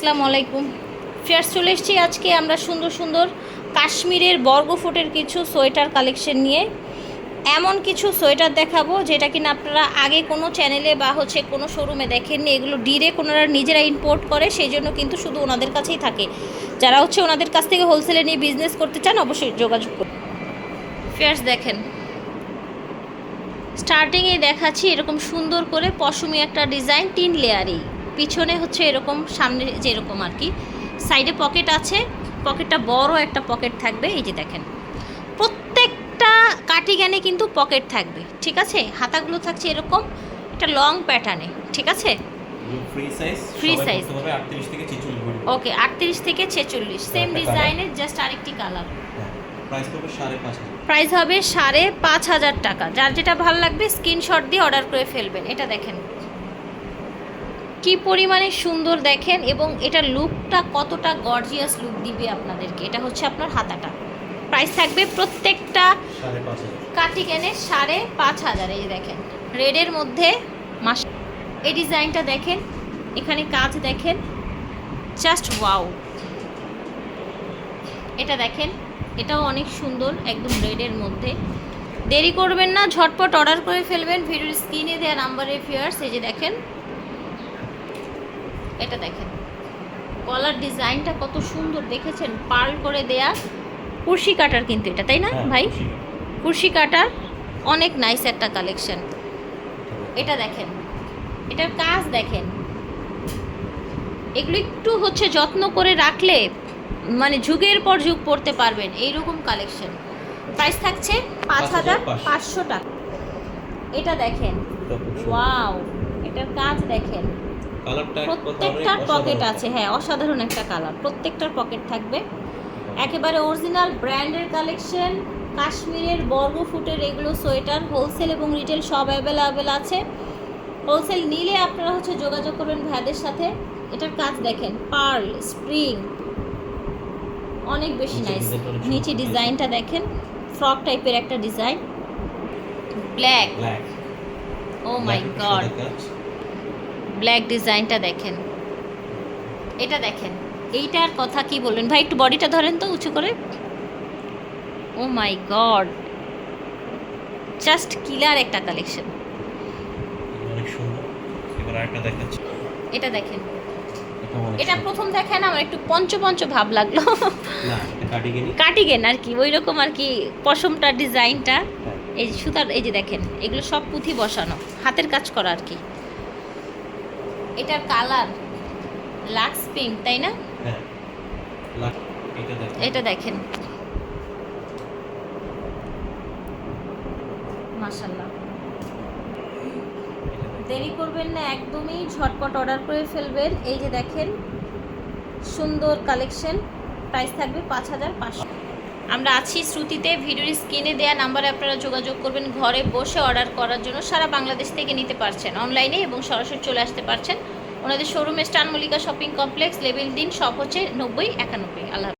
আসসালামু আলাইকুম। ফেয়ার্স চলে এসেছি আজকে আমরা সুন্দর সুন্দর কাশ্মীরের বর্গফুটের কিছু সোয়েটার কালেকশন নিয়ে। এমন কিছু সোয়েটার দেখাবো যেটা কিনা আপনারা আগে কোনো চ্যানেলে বা হচ্ছে কোনো শোরুমে দেখেননি, এগুলো ডিরেক্ট ওনারা নিজেরা ইম্পোর্ট করে সেই জন্য কিন্তু শুধু ওনাদের কাছেই থাকে। যারা হচ্ছে ওনাদের কাছ থেকে হোলসেলে নিয়ে বিজনেস করতে চান, অবশ্যই যোগাযোগ করুন। ফেয়ার্স দেখেন। স্টার্টিংয়ে দেখাচ্ছি এরকম সুন্দর করে পশমি একটা ডিজাইন তিন লেয়ারেই। পিছনে হচ্ছে এরকম সামনে যেরকম আর কি। সাইডে পকেট আছে পকেটটা বড় একটা পকেট থাকবে এই যে দেখেন। প্রত্যেকটা কাটিগানে কিন্তু পকেট থাকবে ঠিক আছে? হাতাগুলো থাকছে এরকম একটা লং প্যাটার্নে ঠিক আছে? Free size Free size। হবে 38 থেকে 46 ভরি ওকে আটত্রিশ থেকে ছেচল্লিশ সেম ডিজাইনের জাস্ট আরেকটি কালার 5.5 প্রাইস হবে সাড়ে পাঁচ হাজার টাকা। যার যেটা ভালো লাগবে স্ক্রিনশট দিয়ে অর্ডার করে ফেলবেন। এটা দেখেন। কি পরিমাণে সুন্দর দেখেন এবং এটার লুকটা কতটা গর্জিয়াস লুক দিবে আপনাদেরকে? এটা হচ্ছে আপনার হাতাটা। প্রাইস থাকবে প্রত্যেকটা 5.5 কাটিকেনের সাড়ে পাঁচ হাজার। এই দেখেন রেডের মধ্যে মাস এই ডিজাইনটা দেখেন এখানে কাজ দেখেন জাস্ট ওয়াও এটা দেখেন এটাও অনেক সুন্দর একদম রেডের মধ্যে। দেরি করবেন না ঝটপট অর্ডার করে ফেলবেন ভিডিওর স্ক্রিনে দেওয়া নাম্বারে ফিয়ার্স এই যে দেখেন এটা দেখেন। কলার ডিজাইনটা কত সুন্দর দেখেছেন? পার্ল করে দেয়া কুর্শি কাটার কিন্তু এটা তাই না হ্যাঁ, ভাই? কুর্শি কাটার। অনেক নাইস একটা কালেকশন এটা দেখেন। এটার কাজ দেখেন। এগুলো একটু হচ্ছে যত্ন করে রাখলে মানে যুগের পর যুগ পড়তে পারবেন এইরকম কালেকশন প্রাইস থাকছে পাঁচ হাজার পাঁচশো। টাকা। এটা দেখেন। ওয়াও এটার কাজ দেখেন। কালারটা প্রত্যেকটার পকেট আছে হ্যাঁ অসাধারণ একটা কালার। প্রত্যেকটার পকেট থাকবে। একেবারে অরিজিনাল ব্র্যান্ডের কালেকশন কাশ্মীরের বর্গ ফুটের এগুলো সোয়েটার হোলসেল এবং রিটেল সব অ্যাভেলেবেল আছে। হোলসেল নিলে আপনারা হচ্ছে যোগাযোগ করবেন ভাইদের সাথে। এটার কাজ দেখেন পার্ল স্প্রিং অনেক বেশি নাইস নিচে ডিজাইনটা দেখেন ফ্রক টাইপের একটা design black black oh my god black ডিজাইনটা দেখেন। এটা দেখেন। এইটার কথা কি বলবেন ভাই একটু বডিটা ধরেন তো উঁচু করে। Oh my god! Just killer একটা কালেকশন। এটা দেখেন। এটা। প্রথম দেখেন আমার একটু পঞ্চ পঞ্চ ভাব লাগল। কাটিগেনি আর কি ওই রকম আর কি পশমটা ডিজাইনটা। হ্যাঁ। এই সুতার এই যে দেখেন এগুলো সব পুঁথি বসানো হাতের কাজ করা আর কি। এটার কালার লাক্স পিঙ্ক তাই না? হ্যাঁ। এটা এটা দেখেন। মাশাল্লাহ দেরি করবেন না একদমই ঝটপট অর্ডার করে ফেলবেন। এই যে দেখেন সুন্দর কালেকশন প্রাইস থাকবে পাঁচ হাজার পাঁচশো। আমরা আছি শ্রুতিতে, ভিডিওর স্ক্রিনে দেওয়া নাম্বারে আপনারা যোগাযোগ করবেন, ঘরে বসে অর্ডার করার জন্য সারা বাংলাদেশ থেকে নিতে পারছেন অনলাইনে এবং সরাসরি চলে আসতে পারছেন ওনাদের শোরুমে স্টান মল্লিকা শপিং কমপ্লেক্স লেভেল দিন সব হচ্ছে নব্বই একানব্বই আল্লাহ।